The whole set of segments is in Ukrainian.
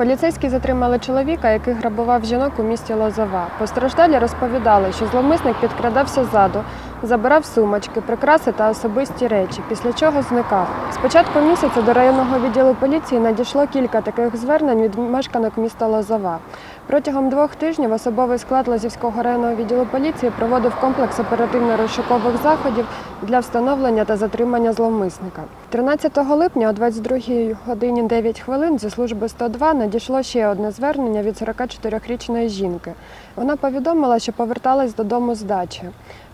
Поліцейські затримали чоловіка, який грабував жінок у місті Лозова. Постраждалі розповідали, що зловмисник підкрадався ззаду, забирав сумочки, прикраси та особисті речі, після чого зникав. З початку місяця до районного відділу поліції надійшло кілька таких звернень від мешканок міста Лозова. Протягом двох тижнів особовий склад Лозівського районного відділу поліції проводив комплекс оперативно-розшукових заходів для встановлення та затримання зловмисника. 13 липня о 22 годині 9 хвилин зі служби 102 надійшло ще одне звернення від 44-річної жінки. Вона повідомила, що поверталась додому з дачі.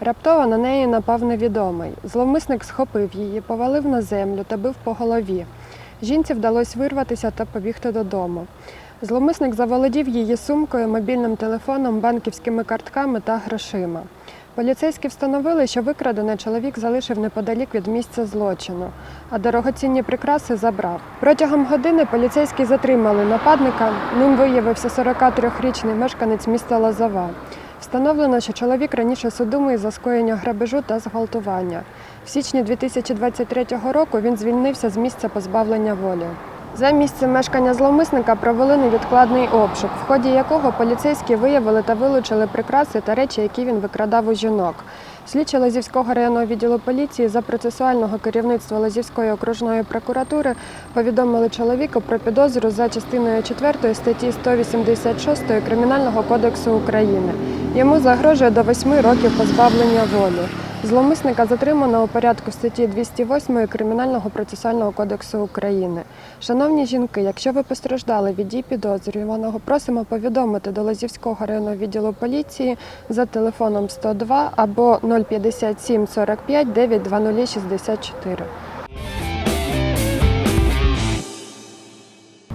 Раптово на неї напав невідомий. Зловмисник схопив її, повалив на землю та бив по голові. Жінці вдалося вирватися та побігти додому. Зловмисник заволодів її сумкою, мобільним телефоном, банківськими картками та грошима. Поліцейські встановили, що викрадений чоловік залишив неподалік від місця злочину, а дорогоцінні прикраси забрав. Протягом години поліцейські затримали нападника. Ним виявився 43-річний мешканець міста Лозова. Встановлено, що чоловік раніше судимий за скоєння грабежу та зґвалтування. В січні 2023 року він звільнився з місця позбавлення волі. За місцем мешкання зловмисника провели невідкладний обшук, в ході якого поліцейські виявили та вилучили прикраси та речі, які він викрадав у жінок. Слідчі Лозівського районного відділу поліції за процесуального керівництва Лозівської окружної прокуратури повідомили чоловіку про підозру за частиною 4 статті 186 Кримінального кодексу України. Йому загрожує до 8 років позбавлення волі. Зловмисника затримано у порядку статті 208 Кримінального процесуального кодексу України. Шановні жінки, якщо ви постраждали від дій підозрюваного, просимо повідомити до Лазівського районного відділу поліції за телефоном 102 або 057 45 920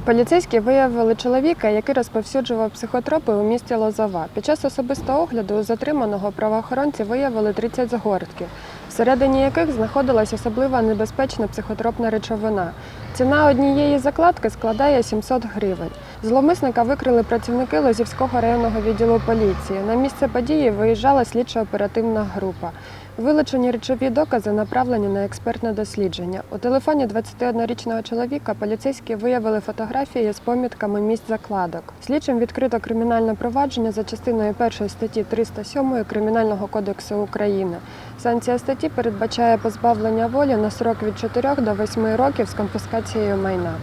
Поліцейські виявили чоловіка, який розповсюджував психотропи у місті Лозова. Під час особистого огляду у затриманого правоохоронці виявили 30 згортків, всередині яких знаходилась особливо небезпечна психотропна речовина. Ціна однієї закладки складає 700 гривень. Зловмисника викрили працівники Лозівського районного відділу поліції. На місце події виїжджала слідчо-оперативна група. Вилучені речові докази направлені на експертне дослідження. У телефоні 21-річного чоловіка поліцейські виявили фотографії з помітками місць закладок. Слідчим відкрито кримінальне провадження за частиною 1 статті 307 Кримінального кодексу України. Санкція статті передбачає позбавлення волі на срок від 4 до 8 років з конфіскацією майна.